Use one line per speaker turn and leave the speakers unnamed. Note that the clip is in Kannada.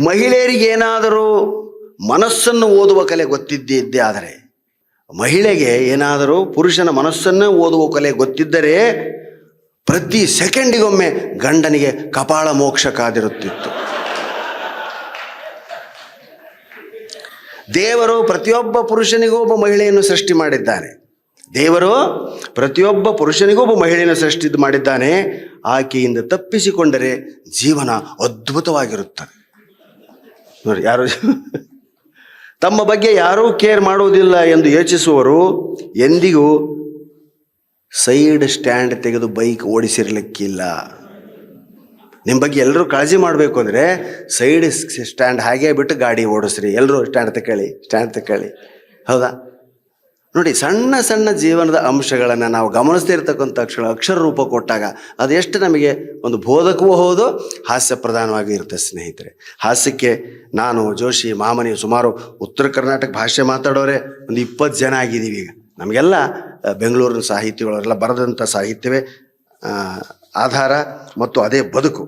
ಮಹಿಳೆಯರಿಗೆ ಏನಾದರೂ ಮನಸ್ಸನ್ನು ಓದುವ ಕಲೆ ಗೊತ್ತಿದ್ದೇ ಆದರೆ ಮಹಿಳೆಗೆ ಏನಾದರೂ ಪುರುಷನ ಮನಸ್ಸನ್ನು ಓದುವ ಕಲೆ ಗೊತ್ತಿದ್ದರೆ ಪ್ರತಿ ಸೆಕೆಂಡಿಗೊಮ್ಮೆ ಗಂಡನಿಗೆ ಕಪಾಳ ಮೋಕ್ಷ ಕಾದಿರುತ್ತಿತ್ತು. ದೇವರು ಪ್ರತಿಯೊಬ್ಬ ಪುರುಷನಿಗೂ ಒಬ್ಬ ಮಹಿಳೆಯನ್ನು ಸೃಷ್ಟಿ ಮಾಡಿದ್ದಾನೆ. ದೇವರು ಪ್ರತಿಯೊಬ್ಬ ಪುರುಷನಿಗೂ ಒಬ್ಬ ಮಹಿಳೆಯನ್ನು ಸೃಷ್ಟಿ ಮಾಡಿದ್ದಾನೆ. ಆಕೆಯಿಂದ ತಪ್ಪಿಸಿಕೊಂಡರೆ ಜೀವನ ಅದ್ಭುತವಾಗಿರುತ್ತದೆ. ನೋಡಿ, ಯಾರು ತಮ್ಮ ಬಗ್ಗೆ ಯಾರೂ ಕೇರ್ ಮಾಡುವುದಿಲ್ಲ ಎಂದು ಯೋಚಿಸುವರು ಎಂದಿಗೂ ಸೈಡ್ ಸ್ಟ್ಯಾಂಡ್ ತೆಗೆದು ಬೈಕ್ ಓಡಿಸಿರ್ಲಿಕ್ಕಿಲ್ಲ. ನಿಮ್ಮ ಬಗ್ಗೆ ಎಲ್ಲರೂ ಕಾಳಜಿ ಮಾಡಬೇಕು ಅಂದರೆ ಸೈಡ್ ಸ್ಟ್ಯಾಂಡ್ ಹಾಗೆ ಬಿಟ್ಟು ಗಾಡಿ ಓಡಿಸ್ರಿ. ಎಲ್ಲರೂ ಸ್ಟ್ಯಾಂಡ್ ತಕೇಳಿ ಸ್ಟ್ಯಾಂಡ್ ತಕೇಳಿ ಹೌದಾ? ನೋಡಿ, ಸಣ್ಣ ಸಣ್ಣ ಜೀವನದ ಅಂಶಗಳನ್ನು ನಾವು ಗಮನಿಸ್ತಾ ಇರತಕ್ಕಂಥ ಅಕ್ಷರ ಅಕ್ಷರ ರೂಪ ಕೊಟ್ಟಾಗ ಅದೆಷ್ಟು ನಮಗೆ ಒಂದು ಬೋಧಕವೂ ಹೌದು, ಹಾಸ್ಯ ಪ್ರಧಾನವಾಗಿ ಇರುತ್ತೆ ಸ್ನೇಹಿತರೆ. ಹಾಸ್ಯಕ್ಕೆ ನಾನು, ಜೋಶಿ ಮಾಮನಿ ಸುಮಾರು ಉತ್ತರ ಕರ್ನಾಟಕ ಭಾಷೆ ಮಾತಾಡೋರೆ ಒಂದು ಇಪ್ಪತ್ತು ಜನ ಆಗಿದ್ದೀವಿ ಈಗ. ನಮಗೆಲ್ಲ ಬೆಂಗಳೂರಿನ ಸಾಹಿತಿಗಳೆಲ್ಲ ಬರೆದಂಥ ಸಾಹಿತ್ಯವೇ ಆಧಾರ ಮತ್ತು ಅದೇ ಬದುಕು.